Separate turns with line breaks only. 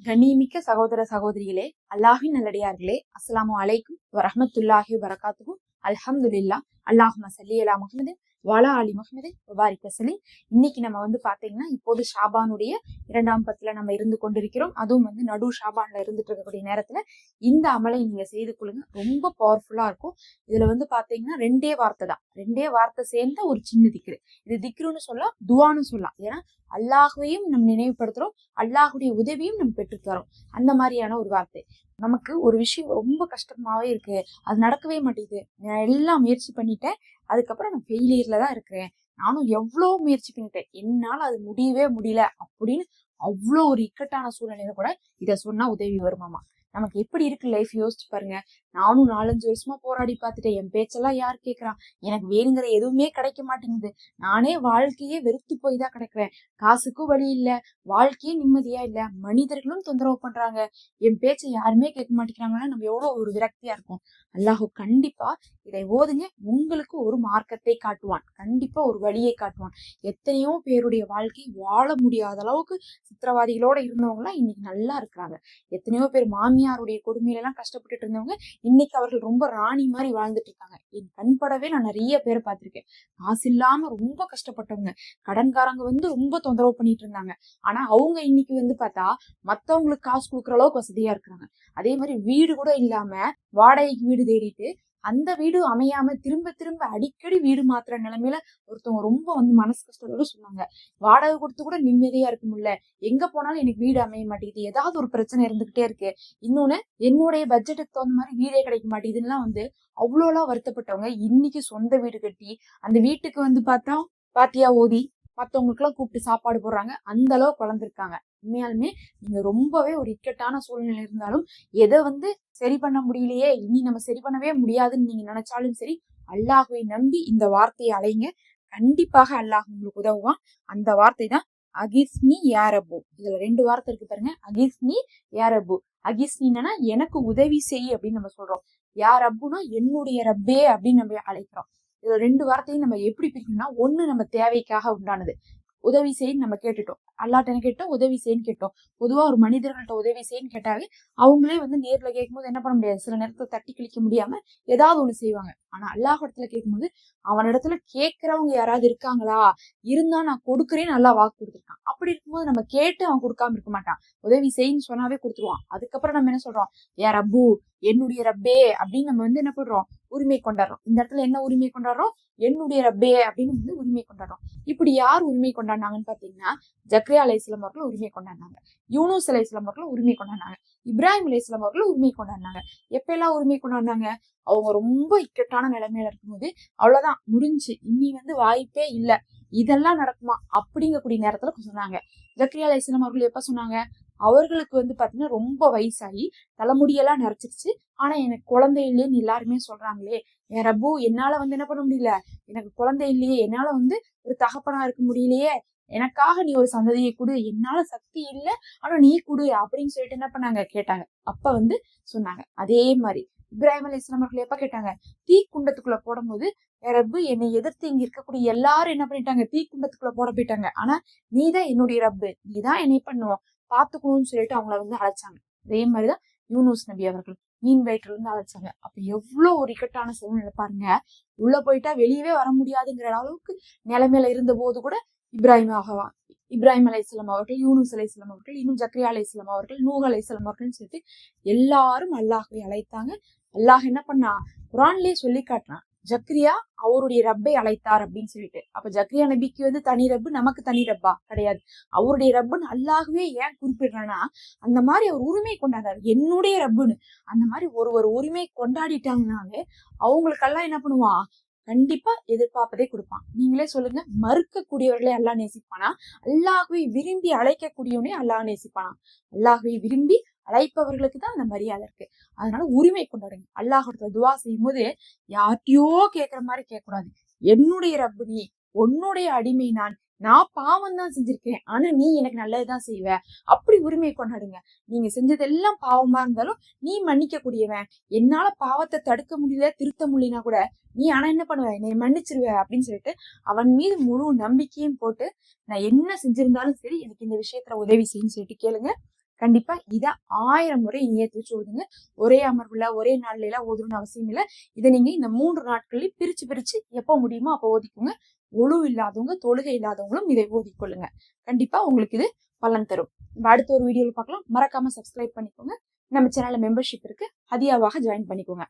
கண்ணியமிக்க சகோதர சகோதரிகளே அல்லாஹின் நல்லடியார்களே அஸ்ஸலாமு அலைக்கும் வரஹ்மத்துல்லாஹி வரகாத்துகும் அல்ஹம்துல்லா அல்லாஹ் சல்லி அலா முகமது வாலா அலி முஹம்மது வபாரிக் அசலி இன்னைக்கு நம்ம வந்து பாத்தீங்கன்னா இப்போது ஷாபானுடைய இரண்டாம் பத்துல நம்ம இருந்து கொண்டிருக்கிறோம். அதுவும் வந்து நடு ஷாபான்ல இருந்துட்டு இருக்கக்கூடிய நேரத்துல இந்த அமலை நீங்க செய்து கொள்ளுங்க. ரொம்ப பவர்ஃபுல்லா இருக்கும். இதுல வந்து பாத்தீங்கன்னா ரெண்டே வார்த்தை தான். ரெண்டே வார்த்தை சேர்ந்த ஒரு சின்ன திக்ரு. இது திக்ருன்னு சொல்லலாம் துவான்னு சொல்லலாம். ஏன்னா அல்லாஹுவையும் நம்ம நினைவுபடுத்துறோம். அல்லாஹுடைய உதவியும் நம்ம பெற்றுத்தரோம் அந்த மாதிரியான ஒரு வார்த்தை. நமக்கு ஒரு விஷயம் ரொம்ப கஷ்டமாவே இருக்கு. அது நடக்கவே மாட்டேங்குது. நான் எல்லாம் முயற்சி பண்ணிட்டேன். அதுக்கப்புறம் நான் ஃபெயிலியரில் தான் இருக்கிறேன். நானும் எவ்வளோ முயற்சி பண்ணிட்டேன். என்னால் அது முடியவே முடியல அப்படின்னு அவ்வளோ ஒரு இக்கட்டான சூழ்நிலையில கூட இதை சொன்னால் உதவி வருமாமா நமக்கு எப்படி இருக்கு லைஃப் யோசிச்சு பாருங்க. நானும் நாலஞ்சு வருஷமா போராடி பார்த்துட்டேன். என் பேச்செல்லாம் யார் கேட்கறான் எனக்கு வேணுங்கிற எதுவுமே கிடைக்க மாட்டேங்குது. நானே வாழ்க்கையே வெறுத்து போய் தான் கிடக்குறேன். காசுக்கும் வழி இல்லை. வாழ்க்கையே நிம்மதியா இல்லை. மனிதர்களும் தொந்தரவு பண்றாங்க. என் பேச்சை யாருமே கேட்க மாட்டேங்கிறாங்கன்னா நம்ம எவ்வளவு ஒரு விரக்தியா இருக்கும் அல்லாஹோ கண்டிப்பா இதை ஓதுங்க. உங்களுக்கு ஒரு மார்க்கத்தை காட்டுவான். கண்டிப்பா ஒரு வழியை காட்டுவான். எத்தனையோ பேருடைய வாழ்க்கை வாழ முடியாத அளவுக்கு சித்திரவாதிகளோட இருந்தவங்க எல்லாம் இன்னைக்கு நல்லா இருக்கிறாங்க. எத்தனையோ பேர் மாமியாருடைய கொடுமையில எல்லாம் கஷ்டப்பட்டுட்டு இருந்தவங்க இன்னைக்கு அவர்கள் ரொம்ப ராணி மாதிரி வாழ்ந்துட்டு இருக்காங்க. என் கண்படவே நான் நிறைய பேரை பார்த்திருக்கேன். காசு இல்லாம ரொம்ப கஷ்டப்பட்டவங்க. கடன்காரங்க வந்து ரொம்ப தொந்தரவு பண்ணிட்டு இருந்தாங்க ஆனா அவங்க இன்னைக்கு வந்து பார்த்தா மத்தவங்களுக்கு காசு கொடுக்குற அளவுக்கு வசதியா இருக்கிறாங்க. அதே மாதிரி வீடு கூட இல்லாம வாடகைக்கு வீடு தேடிட்டு அந்த வீடு அமையாம திரும்ப திரும்ப அடிக்கடி வீடு மாத்துற நிலைமையில ஒருத்தவங்க ரொம்ப வந்து மனசு கஷ்டத்தோட சொன்னாங்க. வாடகை கொடுத்து கூட நிம்மதியா இருக்க முடியல. எங்க போனாலும் எனக்கு வீடு அமைய மாட்டேங்குது. ஏதாவது ஒரு பிரச்சனை இருந்துகிட்டே இருக்கு. இன்னொன்னு என்னுடைய பட்ஜெட்டுக்கு தகுந்த மாதிரி வீடே கிடைக்க மாட்டேங்குதுலாம் வந்து அவ்வளோலாம் கஷ்டப்பட்டவங்க இன்னைக்கு சொந்த வீடு கட்டி அந்த வீட்டுக்கு வந்து பார்த்தா பாத்தியா ஓதி மற்றவங்களுக்குலாம் கூப்பிட்டு சாப்பாடு போடுறாங்க. அந்த அளவுக்கு வளர்ந்துருக்காங்க. உண்மையாலுமே நீங்க ரொம்பவே ஒரு இக்கட்டான சூழ்நிலை இருந்தாலும் எதை வந்து சரி பண்ண முடியலையே இனி நம்ம சரி பண்ணவே முடியாதுன்னு நீங்க நினைச்சாலும் சரி அல்லாஹுவை நம்பி இந்த வார்த்தையை அலைங்க கண்டிப்பாக அல்லாஹ் உங்களுக்கு உதவுவான். அந்த வார்த்தை தான் அகிஸ்னி யாரபு இதுல ரெண்டு வார்த்தை இருக்கு பாருங்க. அகிஸ்னி யாரபு அகிஸ்னின்னா எனக்கு உதவி செய் அப்படின்னு நம்ம சொல்றோம். யார் ரப்புனா என்னுடைய ரப்பே அப்படின்னு நம்ம அழைக்கிறோம். இதுல ரெண்டு வார்த்தையும் நம்ம எப்படி பிரிக்கணும்னா ஒண்ணு நம்ம தேவைக்காக உண்டானது. உதவி செய்யு நம்ம கேட்டுட்டோம். அல்லாட்ட கேட்டோம் உதவி செய்யு கேட்டோம். பொதுவா ஒரு மனிதர்கள்ட்ட உதவி செய்யுன்னு கேட்டாவே அவங்களே வந்து நேர்ல கேட்கும்போது என்ன பண்ண முடியாது? சில நேரத்தை தட்டி கழிக்க முடியாம ஏதாவது ஒண்ணு செய்வாங்க. ஆனா அல்லாஹ் இடத்துல கேட்கும்போது அவனிடத்துல கேட்கறவங்க யாராவது இருக்காங்களா? இருந்தா நான் கொடுக்குறேன்னு நல்லா வாக்கு கொடுத்துருக்கான். அப்படி இருக்கும்போது நம்ம கேட்டு அவன் கொடுக்காம இருக்க மாட்டான். உதவி செய்ன்னு சொன்னாவே கொடுத்துருவான். அதுக்கப்புறம் நம்ம என்ன சொல்றோம்? ஏ ரப்பு என்னுடைய ரப்பே அப்படின்னு நம்ம வந்து என்ன பண்றோம்? உரிமை கொண்டாடுறோம். இந்த இடத்துல என்ன உரிமை கொண்டாடுறோம்? என்னுடைய ரப்பே அப்படின்னு வந்து உரிமை கொண்டாடுறோம். இப்படி யார் உரிமை கொண்டாடினாங்கன்னு பாத்தீங்கன்னா ஜக்ரியா அலை இஸ்லாம் அவர்கள் உரிமை கொண்டாடினாங்க. யூனூஸ் அலை இஸ்லாம் அவர்கள் உரிமை கொண்டாடினாங்க. இப்ராஹிம் அலை இஸ்லாம் அவர்கள் உரிமை கொண்டாடினாங்க. எப்ப எல்லாம் உரிமை கொண்டாடினாங்க? அவங்க ரொம்ப இக்கட்டான நிலைமையில இருக்கும்போது அவ்வளவுதான் முடிஞ்சு. இனி வந்து வாய்ப்பே இல்லை. இதெல்லாம் நடக்குமா? அப்படிங்கக்கூடிய நேரத்துல சொன்னாங்க. ஜக்ரியா அலை அவர்கள் எப்ப சொன்னாங்க? அவர்களுக்கு வந்து பாத்தீங்கன்னா ரொம்ப வயசாகி தலைமுடியெல்லாம் நிறைச்சிருச்சு ஆனா எனக்கு குழந்தை இல்லைன்னு எல்லாருமே சொல்றாங்களே. என் ரப்பு என்னால வந்து என்ன பண்ண முடியல? எனக்கு குழந்தை இல்லையே. என்னால வந்து ஒரு தகப்பனா இருக்க முடியலையே. எனக்காக நீ ஒரு சந்ததியை கொடு. என்னால சக்தி இல்லை. ஆனா நீ கொடு அப்படின்னு சொல்லிட்டு என்ன பண்ணாங்க? கேட்டாங்க. அப்ப வந்து சொன்னாங்க. அதே மாதிரி. இப்ராஹிம் அலி இஸ்லாம் அவர்கள் எப்ப கேட்டாங்க? தீ குண்டத்துக்குள்ள போடும்போது ரப்பு என்னை எதிர்த்து இங்க இருக்கக்கூடிய எல்லாரும் என்ன பண்ணிட்டாங்க? தீ குண்டத்துக்குள்ள போட போயிட்டாங்க. ஆனா நீதான் என்னுடைய ரப்பு. நீதான் என்னை பண்ணுவோம் பாத்துக்கணும்னு சொல்லிட்டு அவங்கள வந்து அழைச்சாங்க. அதே மாதிரிதான் யூனூஸ் நபி அவர்கள் மீன் வயிற்றுல இருந்து அழைச்சாங்க. அப்ப எவ்வளவு ஒரு இக்கட்டான சூழ்நிலை பாருங்க. உள்ள போயிட்டா வெளியவே வர முடியாதுங்கிற அளவுக்கு நிலைமையில இருந்த போது கூட இப்ராஹிம் ஆகவா இப்ராஹிம் அலையம் அவர்கள் யூனுஸ் அலையம் அவர்கள் இன்னும் ஜக்ரியா அலையம் அவர்கள் நூஹ் அலை இஸ்லாம் அவர்கள்னு சொல்லிட்டு எல்லாரும் அல்லாஹை அழைத்தாங்க. அல்லாஹ் என்ன பண்ணா குரான்லயே சொல்லி காட்டுறான் ஜக்ரியா அவருடைய ரப்பை அழைத்தார் அப்படின்னு சொல்லிட்டு. அப்ப ஜக்ரியா நபிக்கு வந்து தனி ரப்பு நமக்கு தனி ரப்பா? கிடையாது. அவருடைய ரப்புன்னு அல்லாகவே ஏன் குறிப்பிடுறேன்னா அந்த மாதிரி அவர் உரிமை கொண்டாடுறாரு. என்னுடைய ரப்புன்னு. அந்த மாதிரி ஒரு ஒரு உரிமை கொண்டாடிட்டாங்கனாலே அவங்களுக்கெல்லாம் என்ன பண்ணுவான்? கண்டிப்பா எதிர்பார்ப்பதே கொடுப்பான். நீங்களே சொல்லுங்க மறுக்கக்கூடியவர்களே அல்லாஹ் நேசிப்பானா? அல்லாஹுவை விரும்பி அழைக்கக்கூடியவனே அல்லாஹ் நேசிப்பானா? அல்லாஹுவை விரும்பி அழைப்பவர்களுக்கு தான் அந்த மரியாதை இருக்கு. அதனால உரிமை கொண்டாடுங்க. அல்லாஹ் துவா செய்யும் போது யார்கிட்டயோ கேட்கற மாதிரி கேட்கக்கூடாது. என்னுடைய ரப்பு நீ உன்னுடைய அடிமை நான். நான் பாவம் தான் செஞ்சிருக்கேன். ஆனா நீ எனக்கு நல்லதுதான் செய்வ. அப்படி உரிமை கொண்டாடுங்க. நீங்க செஞ்சதெல்லாம் பாவமா இருந்தாலும் நீ மன்னிக்க கூடியவன் என்னால பாவத்தை தடுக்க முடியல திருத்த முடியலனா கூட நீ ஆனா என்ன பண்ணுவ? என்னை மன்னிச்சிருவ அப்படின்னு சொல்லிட்டு அவன் மீது முழு நம்பிக்கையும் போட்டு நான் என்ன செஞ்சிருந்தாலும் சரி எனக்கு இந்த விஷயத்துல உதவி செய்யுன்னு சொல்லிட்டு கேளுங்க. கண்டிப்பா இதை ஆயிரம் முறை நியத்து வச்சு ஓதுங்க. ஒரே அமர்வுல ஒரே நாள்ல எல்லாம் ஓதணும்னு அவசியம் இல்லை இதை நீங்க இந்த மூன்று நாட்கள்லயும் பிரிச்சு பிரிச்சு எப்போ முடியுமோ அப்போ ஓதிக்குங்க. ஒழு இல்லாதவங்க தொழுகை இல்லாதவங்களும் இதை ஓதிக்கொள்ளுங்க கண்டிப்பா உங்களுக்கு இது பலன் தரும். நம்ம அடுத்த ஒரு வீடியோவில் பார்க்கலாம். மறக்காம சப்ஸ்கிரைப் பண்ணிக்கோங்க. நம்ம சேனல்ல மெம்பர்ஷிப் இருக்கு. ஹதியாவாக ஜாயின் பண்ணிக்கோங்க.